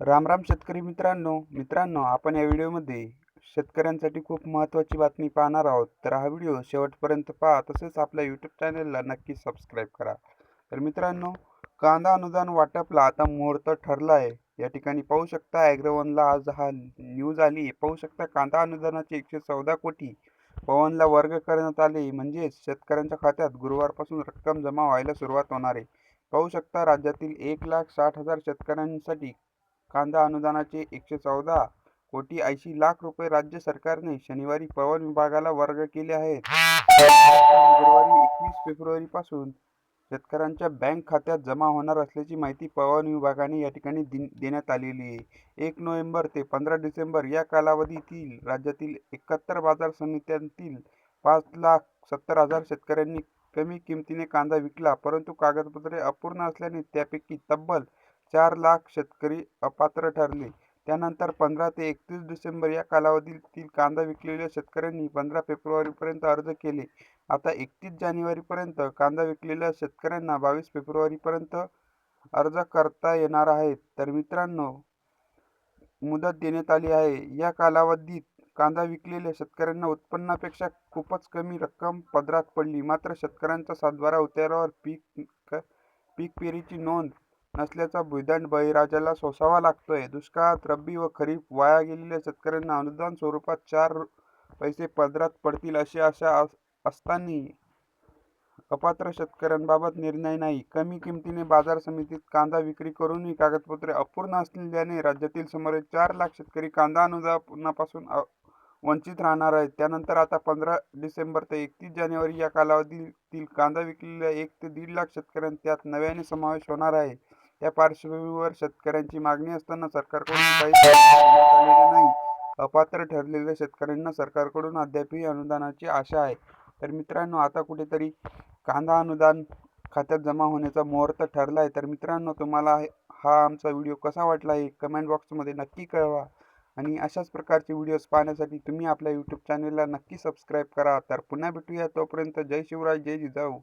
राम राम शेतकरी मित्रांनो मित्रांनो आपण या व्हिडिओमध्ये शेतकऱ्यांसाठी खूप महत्त्वाची बातमी पाहणार आहोत. तर हा व्हिडिओ शेवटपर्यंत पहा. तसेच आपल्या यूट्यूब चॅनलला नक्की सबस्क्राईब करा. तर मित्रांनो कांदा अनुदान वाटपला आता मुहूर्त ठरला आहे. या ठिकाणी पाहू शकता ॲग्रोवनला आज हा न्यूज आली आहे. पाहू शकता कांदा अनुदानाचे एकशे चौदा कोटी पवनला वर्ग करण्यात आले. म्हणजेच शेतकऱ्यांच्या खात्यात गुरुवारपासून रक्कम जमा व्हायला सुरुवात होणार आहे. पाहू शकता राज्यातील एक लाख साठ हजार शेतकऱ्यांसाठी कांदा अनुदानाचे एकशे चौदा कोटी ऐंशी लाख रुपये राज्य सरकारने शनिवारी पवन विभागाला वर्ग केले आहेत. गुरुवारी एकवीस फेब्रुवारीपासून शेतकऱ्यांच्या बँक खात्यात जमा होणार असल्याची माहिती पवन विभागाने या ठिकाणी दि देण्यात आलेली आहे. एक नोव्हेंबर ते पंधरा डिसेंबर या कालावधीतील राज्यातील एकाहत्तर बाजार समित्यांतील पाच लाख सत्तर हजार शेतकऱ्यांनी कमी किमतीने कांदा विकला परंतु कागदपत्रे अपूर्ण असल्याने त्यापैकी तब्बल चार लाख शेतकरी अपात्र ठरले. त्यानंतर पंधरा ते एकतीस डिसेंबर या कालावधीतील कांदा विकलेल्या शेतकऱ्यांनी पंधरा फेब्रुवारीपर्यंत अर्ज केले. आता एकतीस जानेवारीपर्यंत कांदा विकलेल्या शेतकऱ्यांना बावीस फेब्रुवारीपर्यंत अर्ज करता येणार आहेत. तर मित्रांनो मुदत देण्यात आली आहे. या कालावधीत कांदा विकलेल्या शेतकऱ्यांना उत्पन्नापेक्षा खूपच कमी रक्कम पदरात पडली. मात्र शेतकऱ्यांचा सातबारा उतारावर पीक पीक पेरीची नोंद नसल्याचा भुईदंड बळीराजाला सोसावा लागतोय. दुष्काळात रब्बी व खरीप वाया गेलेल्या शेतकऱ्यांना अनुदान स्वरूपात चार पैसे पदरात पडतील अशी आशा असताना अपात्र शेतकऱ्यांबाबत निर्णय नाही. कमी किमतीने बाजार समितीत कांदा विक्री करूनही कागदपत्रे अपूर्ण असल्याने राज्यातील सुमारे चार लाख शेतकरी कांदा अनुदानापासून वंचित राहणार आहेत. त्यानंतर आता पंधरा डिसेंबर ते एकतीस जानेवारी या कालावधीतील कांदा विकलेल्या एक ते दीड लाख शेतकऱ्यांत त्यात नव्याने समावेश होणार आहे. या पार्श्वभूमीवर शेतकऱ्यांची मागणी असताना सरकारकडून काही आलेले नाही. अपात्र ठरलेल्या शेतकऱ्यांना सरकारकडून अद्यापही अनुदानाची आशा आहे. तर मित्रांनो आता कुठेतरी कांदा अनुदान खात्यात जमा होण्याचा मुहूर्त ठरला आहे तर मित्रांनो तुम्हाला हा आमचा व्हिडिओ कसा वाटला हे कमेंट बॉक्समध्ये नक्की कळवा. आणि अशाच प्रकारचे व्हिडिओज पाहण्यासाठी तुम्ही आपल्या यूट्यूब चॅनलला नक्की सबस्क्राईब करा. तर पुन्हा भेटूया तोपर्यंत जय शिवराय जय जिजाऊ.